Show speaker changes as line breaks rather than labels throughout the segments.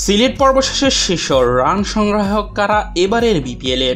সিলেট পর্ব শেষে শীর্ষ রান সংগ্রাহক কারা এবারের বিপিএলে?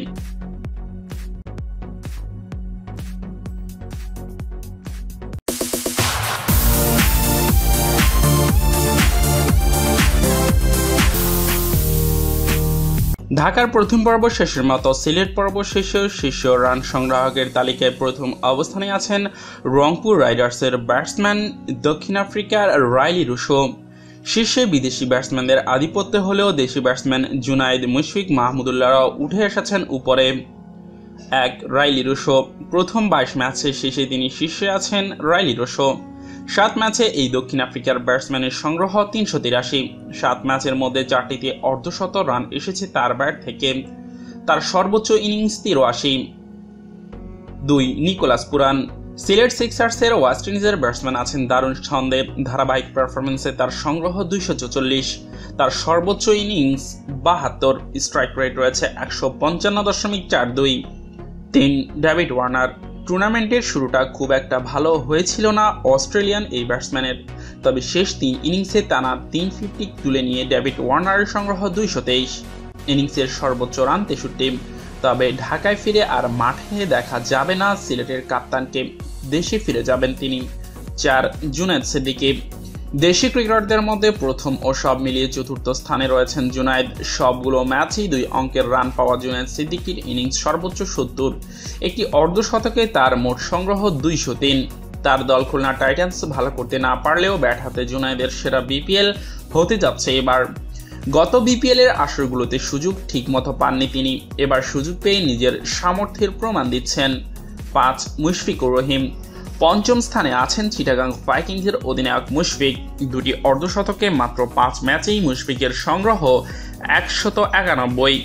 ঢাকার প্রথম পর্ব শেষের মতো সিলেট পর্ব শেষেও শীর্ষ রান সংগ্রাহকের তালিকায় প্রথম অবস্থানে আছেন রংপুর রাইডার্সের ব্যাটসম্যান দক্ষিণ আফ্রিকার রাইলি রুশো। শীর্ষে বিদেশি ব্যাটসম্যানদের আধিপত্য হলেও দেশি ব্যাটসম্যান জুনাইদ মুশফিক মাহমুদুল্লাহরাও উঠে এসেছেন উপরে। এক, রাইলি রুশো। প্রথম বাইশ ম্যাচে শেষে তিনি শীর্ষে আছেন রাইলি রুশো। সাত ম্যাচে এই দক্ষিণ আফ্রিকার ব্যাটসম্যানের সংগ্রহ তিনশো তিরাশি। সাত ম্যাচের মধ্যে চারটিতে অর্ধশত রান এসেছে তার ব্যাট থেকে। তার সর্বোচ্চ ইনিংস তিরাশি। দুই, নিকোলাস পুরান। সিলেট সিক্সার্সের ওয়েস্ট ইন্ডিজের ব্যাটসম্যান আছেন দারুণ ছন্দে। ধারাবাহিক পারফরমেন্সে তার সংগ্রহ দুইশো চল্লিশ তার সর্বোচ্চ ইনিংস বাহাত্তর স্ট্রাইক রেট রয়েছে একশো পঞ্চান্ন দশমিক চার দুই। তিন ডেভিড ওয়ার্নার টুর্নামেন্টের শুরুটা খুব একটা ভালো হয়েছিল না অস্ট্রেলিয়ান এই ব্যাটসম্যানের। তবে শেষ তিন ইনিংসে টানা তিন ফিফটি তুলে নিয়ে ডেভিড ওয়ার্নারের সংগ্রহ দুইশো তেইশ। ইনিংসের সর্বোচ্চ রান তেষট্টি। তবে ঢাকায় ফিরে আর মাঠে দেখা যাবে না সিলেটের কাপ্তানকে। দেশে ফিরে যাবেন তিনি। চার জুনায়দ সিদ্দিকি দেশি ক্রিকেটারদের মধ্যে প্রথম ও সব মিলিয়ে চতুর্থ স্থানে রয়েছেন জুনায়েদ সবগুলো ম্যাচেই দুই অঙ্কের রান পাওয়া জুনায়েদ সিদ্দিকির ইনিংস সর্বোচ্চ সত্তর। একটি অর্ধশতকে তার মোট সংগ্রহ দুইশো তিন। তার দল খুলনা টাইটান্স ভালো করতে না পারলেও ব্যাট হাতে জুনায়েদের সেরা বিপিএল হতে যাচ্ছে এবার। গত বিপিএল এর আসরগুলোতে সুযোগ ঠিকমতো পাননি তিনি। এবার সুযোগ পেয়ে নিজের সামর্থ্যের প্রমাণ দিচ্ছেন। পাঁচ মুশফিকুর রহিম। পঞ্চম স্থানে আছেন চিটাগাং ফাইকিংসের অধিনায়ক মুশফিক। দুটি অর্ধশতকে মাত্র পাঁচ ম্যাচেই মুশফিকের সংগ্রহ একশত একানব্বই।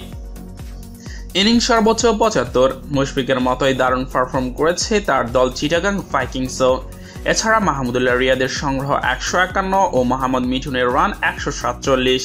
ইনিংস সর্বোচ্চ পঁচাত্তর। মুশফিকের মতোই দারুণ পারফর্ম করেছে তার দল চিটাগাং ফাইকিংসও এছাড়া মাহমুদুল্লাহ রিয়াদের সংগ্রহ একশো একান্ন ও মোহাম্মদ মিঠুনের রান একশো সাতচল্লিশ।